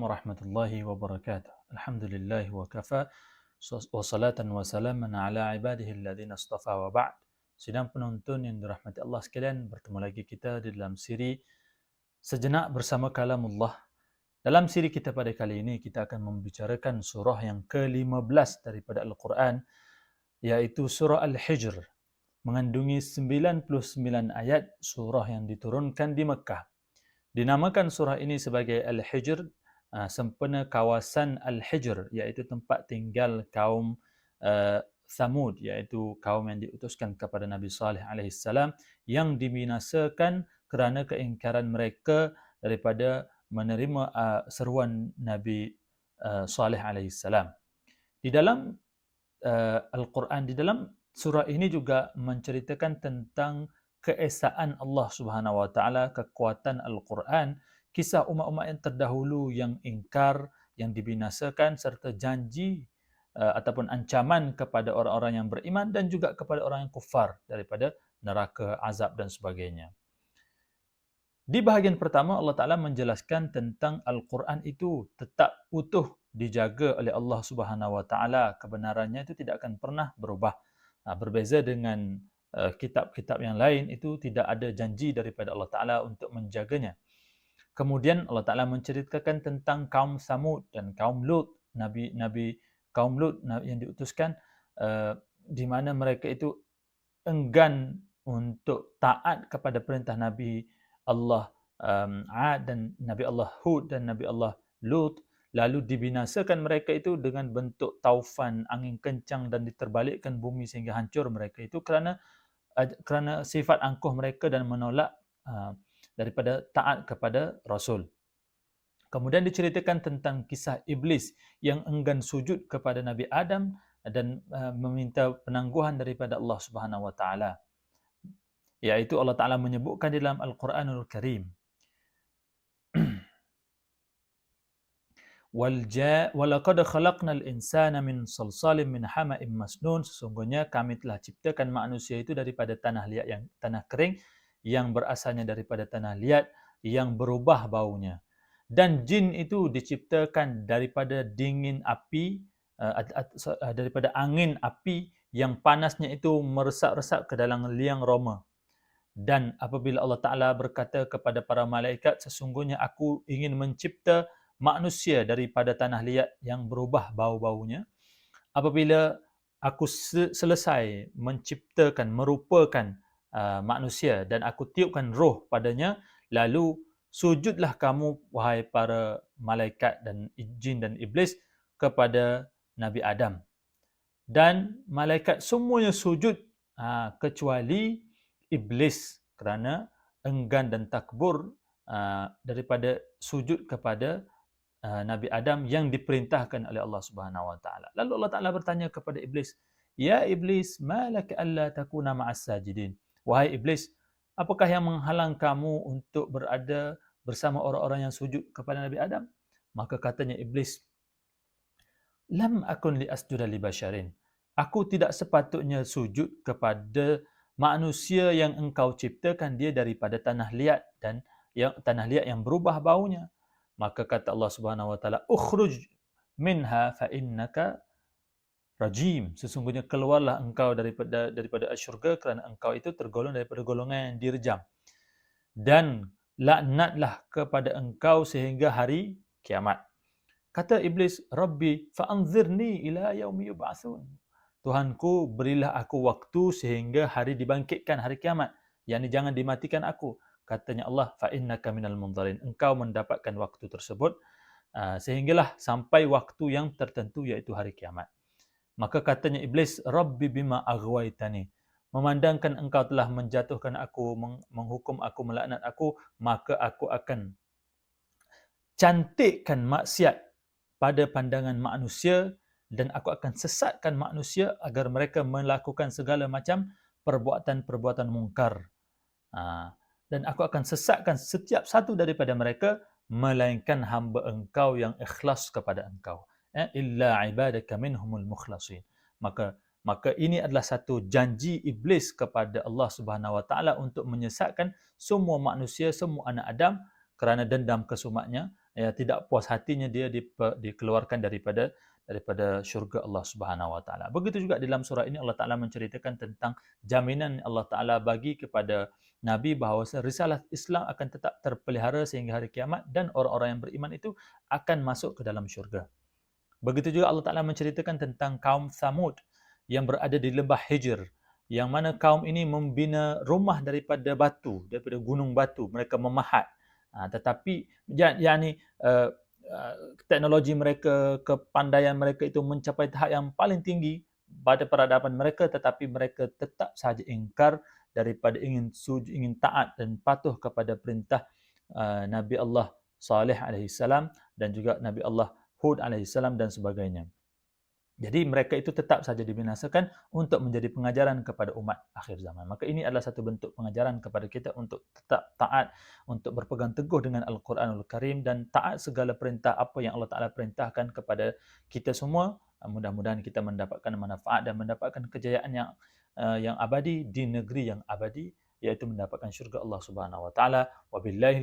Warahmatullahi wabarakatuh. Alhamdulillah wa kafa wa salatan wa salaman ala ibadihi alladhina astafa wa ba'd. Sidang penonton yang dirahmati Allah sekalian, bertemu lagi kita di dalam siri Sejenak bersama Kalamullah. Dalam siri kita pada kali ini, kita akan membicarakan surah yang ke-15 daripada Al-Quran, iaitu surah Al-Hijr, mengandungi 99 ayat surah yang diturunkan di Mekah. Dinamakan surah ini sebagai Al-Hijr, uh, sempena kawasan Al-Hijr, iaitu tempat tinggal kaum uh, Thamud, iaitu kaum yang diutuskan kepada Nabi Saleh AS yang dibinasakan kerana keingkaran mereka daripada menerima uh, seruan Nabi uh, Saleh AS. Di dalam uh, Al-Quran, di dalam surah ini juga menceritakan tentang keesaan Allah Subhanahu wa taala, kekuatan Al-Quran, kisah umat-umat yang terdahulu yang ingkar, yang dibinasakan serta janji uh, ataupun ancaman kepada orang-orang yang beriman dan juga kepada orang yang kufar daripada neraka, azab dan sebagainya. Di bahagian pertama Allah Taala menjelaskan tentang Al-Quran itu tetap utuh dijaga oleh Allah Subhanahu wa taala, kebenarannya itu tidak akan pernah berubah. Berbeza dengan Eh, kitab-kitab yang lain itu tidak ada janji daripada Allah Taala untuk menjaganya. Kemudian Allah Taala menceritakan tentang kaum Samud dan kaum Lut, nabi-nabi kaum Lut yang diutuskan uh, di mana mereka itu enggan untuk taat kepada perintah Nabi Allah um, Ad dan Nabi Allah Hud dan Nabi Allah Lut lalu dibinasakan mereka itu dengan bentuk taufan angin kencang dan diterbalikkan bumi sehingga hancur mereka itu kerana kerana sifat angkuh mereka dan menolak uh, daripada taat kepada Rasul. Kemudian diceritakan tentang kisah iblis yang enggan sujud kepada Nabi Adam dan uh, meminta penangguhan daripada Allah Subhanahu Wa Taala. Yaitu Allah Taala menyebutkan dalam Al-Quranul Karim. Walaqad khalaqnal insana min salsalin min hama'in masnun. Sesungguhnya kami telah ciptakan manusia itu daripada tanah liat yang tanah kering yang berasalnya daripada tanah liat yang berubah baunya. Dan jin itu diciptakan daripada dingin api uh, daripada angin api yang panasnya itu meresap-resap ke dalam liang roma. Dan apabila Allah Taala berkata kepada para malaikat sesungguhnya aku ingin mencipta manusia daripada tanah liat yang berubah bau-baunya apabila aku selesai menciptakan merupakan uh, manusia dan aku tiupkan roh padanya lalu sujudlah kamu wahai para malaikat dan jin dan iblis kepada Nabi Adam. Dan malaikat semuanya sujud uh, kecuali iblis kerana enggan dan takbur uh, daripada sujud kepada uh, Nabi Adam yang diperintahkan oleh Allah Subhanahu Wa Taala. Lalu Allah Taala bertanya kepada iblis, "Ya iblis, malaka alla takuna ma'as sajidin?" Wahai iblis, apakah yang menghalang kamu untuk berada bersama orang-orang yang sujud kepada Nabi Adam? Maka katanya iblis, "Lam akun li asjuda li basharin." Aku tidak sepatutnya sujud kepada manusia yang engkau ciptakan dia daripada tanah liat dan yang tanah liat yang berubah baunya maka kata Allah Subhanahu wa taala ukhruj minha fa innaka rajim. Sesungguhnya keluarlah engkau daripada daripada syurga kerana engkau itu tergolong daripada golongan yang direjam dan laknatlah kepada engkau sehingga hari kiamat. Kata iblis rabbi fa anzirni ila yaumi yub'atsun Tuhanku berilah aku waktu sehingga hari dibangkitkan hari kiamat. Yakni jangan dimatikan aku katanya Allah fa innaka minal munzarin engkau mendapatkan waktu tersebut uh, sehinggalah sampai waktu yang tertentu iaitu hari kiamat. Maka katanya iblis rabbi bima aghwaytani memandangkan engkau telah menjatuhkan aku menghukum aku melaknat aku maka aku akan cantikkan maksiat pada pandangan manusia dan aku akan sesatkan manusia agar mereka melakukan segala macam perbuatan-perbuatan mungkar. Ha dan aku akan sesatkan setiap satu daripada mereka melainkan hamba engkau yang ikhlas kepada engkau. Eh illa ibadaka minhumul mukhlasin. Maka maka ini adalah satu janji iblis kepada Allah Subhanahu wa taala untuk menyesatkan semua manusia semua anak Adam kerana dendam kesumatnya ya tidak puas hatinya dia dikeluarkan daripada daripada syurga Allah Subhanahu wa taala. Begitu juga dalam surah ini Allah Taala menceritakan tentang jaminan Allah Taala bagi kepada nabi bahawa risalah Islam akan tetap terpelihara sehingga hari kiamat dan orang-orang yang beriman itu akan masuk ke dalam syurga. Begitu juga Allah Taala menceritakan tentang kaum Samud yang berada di lembah Hijr yang mana kaum ini membina rumah daripada batu, daripada gunung batu, mereka memahat. Ha, tetapi yakni uh, Uh, teknologi mereka, kepandaian mereka itu mencapai tahap yang paling tinggi pada peradaban mereka tetapi mereka tetap saja ingkar daripada ingin sujud, ingin taat dan patuh kepada perintah uh, Nabi Allah Saleh alaihi salam dan juga Nabi Allah Hud alaihi salam dan sebagainya. Jadi mereka itu tetap saja dibinasakan untuk menjadi pengajaran kepada umat akhir zaman. Maka ini adalah satu bentuk pengajaran kepada kita untuk tetap taat, untuk berpegang teguh dengan Al-Quranul Karim dan taat segala perintah apa yang Allah Ta'ala perintahkan kepada kita semua. Mudah-mudahan kita mendapatkan manfaat dan mendapatkan kejayaan yang uh, yang abadi di negeri yang abadi iaitu mendapatkan syurga Allah Subhanahu Wa Ta'ala. Wabillahi